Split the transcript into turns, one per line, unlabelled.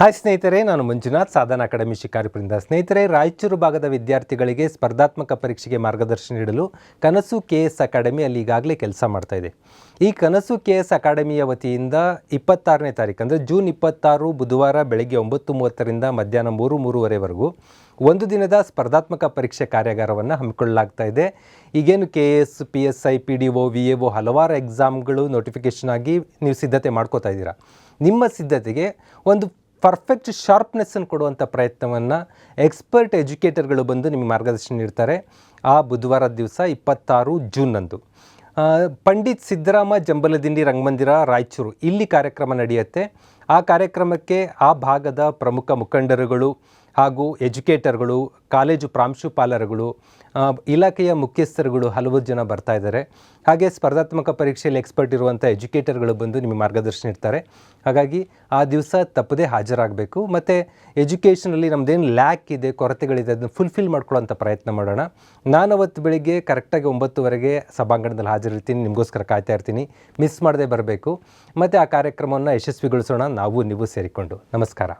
Hi ಸ್ನೇಹಿತರೆ, ನಾನು ಮಂಜುನಾಥ್, ಸಾಧನ ಅಕಾಡೆಮಿ ಶಿಕಾರಿಪುರಿಂದ ಸ್ನೇಹಿತರೆ, ರಾಯಚೂರು ಭಾಗದ ವಿದ್ಯಾರ್ಥಿಗಳಿಗೆ ಸ್ಪರ್ಧಾತ್ಮಕ ಪರೀಕ್ಷೆಗೆ ಮಾರ್ಗದರ್ಶನ ನೀಡಲು ಕನಸು ಕೆ ಎಸ್ ಅಕಾಡೆಮಿ ಅಲ್ಲಿ ಈಗಾಗಲೇ ಕೆಲಸ ಮಾಡ್ತಾ ಇದೆ. ಈ ಕನಸು ಕೆ ಎಸ್ ಅಕಾಡೆಮಿಯ ವತಿಯಿಂದ ಇಪ್ಪತ್ತಾರನೇ ತಾರೀಕು ಅಂದರೆ ಜೂನ್ ಇಪ್ಪತ್ತಾರು ಬುಧವಾರ ಬೆಳಗ್ಗೆ ಒಂಬತ್ತು ಮೂವತ್ತರಿಂದ ಮಧ್ಯಾಹ್ನ ಮೂರು ಮೂರುವರೆವರೆಗೂ ಒಂದು ದಿನದ ಸ್ಪರ್ಧಾತ್ಮಕ ಪರೀಕ್ಷೆ ಕಾರ್ಯಾಗಾರವನ್ನು ಹಮ್ಮಿಕೊಳ್ಳಲಾಗ್ತಾ ಇದೆ. ಈಗೇನು K S, P S I, P D O, V A O ಹಲವಾರು ಎಕ್ಸಾಮ್ಗಳು ನೋಟಿಫಿಕೇಷನ್ ಆಗಿ ನೀವು ಸಿದ್ಧತೆ ಮಾಡ್ಕೋತಾ ಇದ್ದೀರಾ. ನಿಮ್ಮ ಸಿದ್ಧತೆಗೆ ಒಂದು ಪರ್ಫೆಕ್ಟ್ ಶಾರ್ಪ್ನೆಸ್ಸನ್ನು ಕೊಡುವಂಥ ಪ್ರಯತ್ನವನ್ನು ಎಕ್ಸ್ಪರ್ಟ್ ಎಜುಕೇಟರ್ಗಳು ಬಂದು ನಿಮಗೆ ಮಾರ್ಗದರ್ಶನ ನೀಡ್ತಾರೆ ಆ ಬುಧವಾರ ದಿವಸ ಇಪ್ಪತ್ತಾರು ಜೂನ್ನಂದು ಪಂಡಿತ್ ಸಿದ್ದರಾಮ ಜಂಬಲದಿಂಡಿ ರಂಗಮಂದಿರ ರಾಯಚೂರು. ಇಲ್ಲಿ ಕಾರ್ಯಕ್ರಮ ನಡೆಯುತ್ತೆ. ಆ ಕಾರ್ಯಕ್ರಮಕ್ಕೆ ಆ ಭಾಗದ ಪ್ರಮುಖ ಮುಖಂಡರುಗಳು ಹಾಗೂ ಎಜುಕೇಟರ್ಗಳು, ಕಾಲೇಜು ಪ್ರಾಂಶುಪಾಲರುಗಳು ಇಲಾಖೆಯ ಮುಖ್ಯಸ್ಥರುಗಳು ಹಲವು ಜನ ಬರ್ತಾ ಇದ್ದಾರೆ. ಹಾಗೆ ಸ್ಪರ್ಧಾತ್ಮಕ ಪರೀಕ್ಷೆಯಲ್ಲಿ ಎಕ್ಸ್ಪರ್ಟ್ ಇರುವಂಥ ಎಜುಕೇಟರ್ಗಳು ಬಂದು ನಿಮಗೆ ಮಾರ್ಗದರ್ಶನ ಇರ್ತಾರೆ ಹಾಗಾಗಿ ಆ ದಿವಸ ತಪ್ಪದೇ ಹಾಜರಾಗಬೇಕು. ಮತ್ತು ಎಜುಕೇಷನಲ್ಲಿ ನಮ್ಮದೇನು ಲ್ಯಾಕ್ ಇದೆ, ಕೊರತೆಗಳಿದೆ, ಅದನ್ನು ಫುಲ್ಫಿಲ್ ಮಾಡ್ಕೊಳ್ಳೋಂಥ ಪ್ರಯತ್ನ ಮಾಡೋಣ. ನಾನು ಅವತ್ತು ಬೆಳಿಗ್ಗೆ ಕರೆಕ್ಟಾಗಿ ಒಂಬತ್ತುವರೆಗೆ ಸಭಾಂಗಣದಲ್ಲಿ ಹಾಜರಿರ್ತೀನಿ. ನಿಮಗೋಸ್ಕರ ಕಾಯ್ತಾ ಇರ್ತೀನಿ. ಮಿಸ್ ಮಾಡದೆ ಬರಬೇಕು. ಮತ್ತು ಆ ಕಾರ್ಯಕ್ರಮವನ್ನು ಯಶಸ್ವಿಗೊಳಿಸೋಣ. ನಾವು ನೀವು ಸೇರಿಕೊಂಡು. ನಮಸ್ಕಾರ.